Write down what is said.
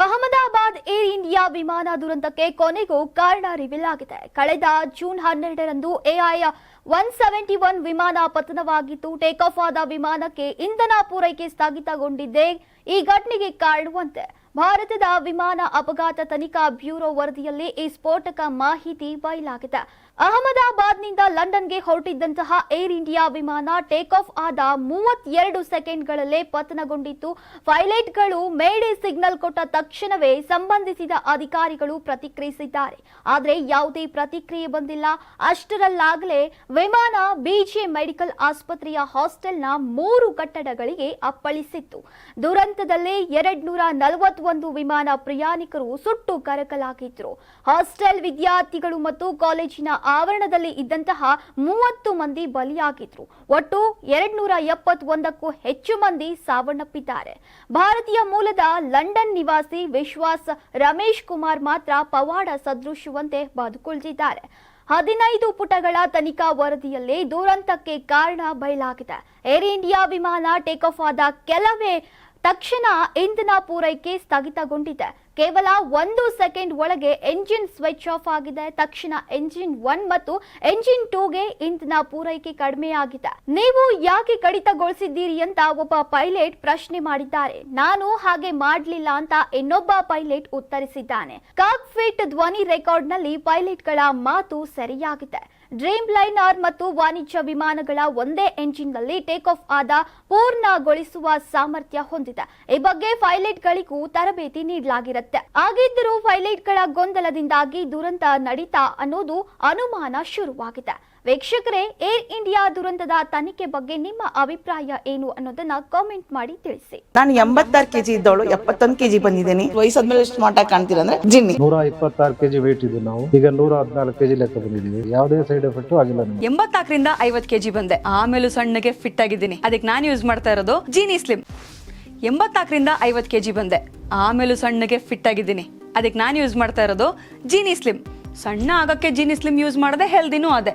Ahmedabad air India ವಿಮಾನ ದುರಂತಕ್ಕೆ ಕೊನೆಗೂ ಕಾರಣ ರಿವೀಲ್ ಆಗಿದೆ ಕಳೆದ ಜೂನ್ ಹನ್ನೆರಡರಂದು ಎಐ ಒನ್ ಸೆವೆಂಟಿ ಒನ್ ವಿಮಾನ ಪತನವಾಗಿತ್ತು ಟೇಕ್ ಆಫ್ ಆದ ವಿಮಾನಕ್ಕೆ ಇಂಧನ ಪೂರೈಕೆ ಸ್ಥಗಿತಗೊಂಡಿದ್ದೇ ಈ ಘಟನೆಗೆ ಕಾರಣವಂತೆ ಭಾರತದ ವಿಮಾನ ಅಪಘಾತ ತನಿಖಾ ಬ್ಯೂರೋ ವರದಿಯಲ್ಲಿ ಈ ಸ್ಫೋಟಕ ಮಾಹಿತಿ ಬಯಲಾಗಿದೆ. ಅಹಮದಾಬಾದ್ನಿಂದ ಲಂಡನ್ಗೆ ಹೊರಟಿದ್ದಂತಹ ಏರ್ ಇಂಡಿಯಾ ವಿಮಾನ ಟೇಕ್ ಆಫ್ ಆದ ಮೂವತ್ತೆರಡು ಸೆಕೆಂಡ್ಗಳಲ್ಲೇ ಪತನಗೊಂಡಿತ್ತು. ಪೈಲಟ್ಗಳು ಮೇಡೆ ಸಿಗ್ನಲ್ ಕೊಟ್ಟ ತಕ್ಷಣವೇ ಸಂಬಂಧಿಸಿದ ಅಧಿಕಾರಿಗಳು ಪ್ರತಿಕ್ರಿಯಿಸಿದ್ದಾರೆ. ಆದರೆ ಯಾವುದೇ ಪ್ರತಿಕ್ರಿಯೆ ಬಂದಿಲ್ಲ. ಅಷ್ಟರಲ್ಲಾಗಲೇ ವಿಮಾನ ಬಿಜೆ ಮೆಡಿಕಲ್ ಆಸ್ಪತ್ರೆಯ ಹಾಸ್ಟೆಲ್ನ ಮೂರು ಕಟ್ಟಡಗಳಿಗೆ ಅಪ್ಪಳಿಸಿತ್ತು. ದುರಂತದಲ್ಲೇ ಎರಡ್ ನೂರ ನಲವತ್ತೊಂದು ವಿಮಾನ ಪ್ರಯಾಣಿಕರು ಸುಟ್ಟು ಕರಕಲಾಗಿದ್ರು. ಹಾಸ್ಟೆಲ್ ವಿದ್ಯಾರ್ಥಿಗಳು ಮತ್ತು ಕಾಲೇಜಿನ ಆವರಣದಲ್ಲಿ ಇದ್ದಂತಹ ಮೂವತ್ತು ಮಂದಿ ಬಲಿಯಾಗಿದ್ರು. ಒಟ್ಟು ಎರಡ್ ನೂರ ಎಪ್ಪತ್ತೊಂದಕ್ಕೂ ಹೆಚ್ಚು ಮಂದಿ ಸಾವನ್ನಪ್ಪಿದ್ದಾರೆ. ಭಾರತೀಯ ಮೂಲದ ಲಂಡನ್ ನಿವಾಸಿ ವಿಶ್ವಾಸ್ ರಮೇಶ್ ಕುಮಾರ್ ಮಾತ್ರ ಪವಾಡ ಸದೃಶವಂತೆ ಬದುಕುಳಿದಿದ್ದಾರೆ. ಹದಿನೈದು ಪುಟಗಳ ತನಿಖಾ ವರದಿಯಲ್ಲಿ ದುರಂತಕ್ಕೆ ಕಾರಣ ಬಯಲಾಗಿದೆ. ಏರ್ ಇಂಡಿಯಾ ವಿಮಾನ ಟೇಕ್ ಆಫ್ ಆದ ಕೆಲವೇ ತಕ್ಷಣ ಇಂಧನ ಪೂರೈಕೆ ಸ್ಥಗಿತಗೊಂಡಿದೆ. ಕೇವಲ ಒಂದು ಸೆಕೆಂಡ್ ಒಳಗೆ ಎಂಜಿನ್ ಸ್ವಿಚ್ ಆಫ್ ಆಗಿದೆ. ತಕ್ಷಣ ಎಂಜಿನ್ ಒನ್ ಮತ್ತು ಎಂಜಿನ್ ಟೂಗೆ ಇಂಧನ ಪೂರೈಕೆ ಕಡಿಮೆಯಾಗಿದೆ. ನೀವು ಯಾಕೆ ಕಡಿತಗೊಳಿಸಿದ್ದೀರಿ ಅಂತ ಒಬ್ಬ ಪೈಲಟ್ ಪ್ರಶ್ನೆ ಮಾಡಿದ್ದಾರೆ. ನಾನು ಹಾಗೆ ಮಾಡಲಿಲ್ಲ ಅಂತ ಇನ್ನೊಬ್ಬ ಪೈಲಟ್ ಉತ್ತರಿಸಿದ್ದಾನೆ. ಕಾಕ್ಫಿಟ್ ಧ್ವನಿ ರೆಕಾರ್ಡ್ನಲ್ಲಿ ಪೈಲಟ್ಗಳ ಮಾತು ಸರಿಯಾಗಿದೆ. ಡ್ರೀಮ್ ಲೈನರ್ ಮತ್ತು ವಾಣಿಜ್ಯ ವಿಮಾನಗಳ ಒಂದೇ ಎಂಜಿನ್ನಲ್ಲಿ ಟೇಕ್ ಆಫ್ ಆದ ಪೂರ್ಣಗೊಳಿಸುವ ಸಾಮರ್ಥ್ಯ ಹೊಂದಿದೆ. ಈ ಬಗ್ಗೆ ಪೈಲಟ್ಗಳಿಗೂ ತರಬೇತಿ ನೀಡಲಾಗಿರುತ್ತೆ. ಆಗಿದ್ದರೂ ಪೈಲಟ್ಗಳ ಗೊಂದಲದಿಂದಾಗಿ ದುರಂತ ನಡೀತಾ ಅನ್ನೋದು ಅನುಮಾನ ಶುರುವಾಗಿದೆ. ವೀಕ್ಷಕರೇ ಏರ್ ಇಂಡಿಯಾ ದುರಂತದ ತನಿಖೆ ಬಗ್ಗೆ ನಿಮ್ಮ ಅಭಿಪ್ರಾಯ ಏನು ಅನ್ನೋದನ್ನ ಕಾಮೆಂಟ್ ಮಾಡಿ ತಿಳಿಸಿ. ನಾನು ಎಂಬತ್ತಾರು ಕೆಜಿ ಇದ್ದವಳು ಎಪ್ಪತ್ತೊಂದು ಕೆಜಿ ಬಂದಿದ್ದೀನಿ. ವಯಸ್ಸಾದ್ಮೇಲೆ ಎಷ್ಟು ಮಾಟ ಕಾಣ್ತೀರ ಅಂದ್ರೆ ಜಿನ್ನಿ. ನೂರ ಇಪ್ಪತ್ತಾರು ಕೆಜಿ ವೇಟ್ ಇದ್ದು ನಾವು. ಈಗ ನೂರ ಹದಿನಾಲ್ಕು ಕೆಜಿ ಲೆಕ್ಕ ಬಂದಿದ್ದೀವಿ. ಯಾವುದೇ ಸೈಡ್ ಎಫೆಕ್ಟ್ ಆಗಿಲ್ಲ ಎಂಬತ್ತಾಕರಿಂದ ಎಂಬತ್ನಾಲ್ಕರಿಂದ ಐವತ್ ಕೆಜಿ ಬಂದೆ. ಆಮೇಲೂ ಸಣ್ಣಗೆ ಫಿಟ್ ಆಗಿದ್ದೀನಿ. ಅದಕ್ಕೆ ನಾನು ಯೂಸ್ ಮಾಡ್ತಾ ಇರೋದು ಜೀನಿ ಸ್ಲಿಮ್ ಎಂಬತ್ನಾಲ್ಕರಿಂದ ಐವತ್ತು ಕೆಜಿ ಬಂದೆ. ಆಮೇಲೂ ಸಣ್ಣಗೆ ಫಿಟ್ ಆಗಿದ್ದೀನಿ. ಅದಕ್ಕೆ ನಾನು ಯೂಸ್ ಮಾಡ್ತಾ ಇರೋದು ಜೀನಿ ಸ್ಲಿಮ್ ಸಣ್ಣ ಆಗಕ್ಕೆ ಜೀನಿ ಸ್ಲಿಮ್ ಯೂಸ್ ಮಾಡದೆ ಹೆಲ್ದಿನೂ ಅದೇ.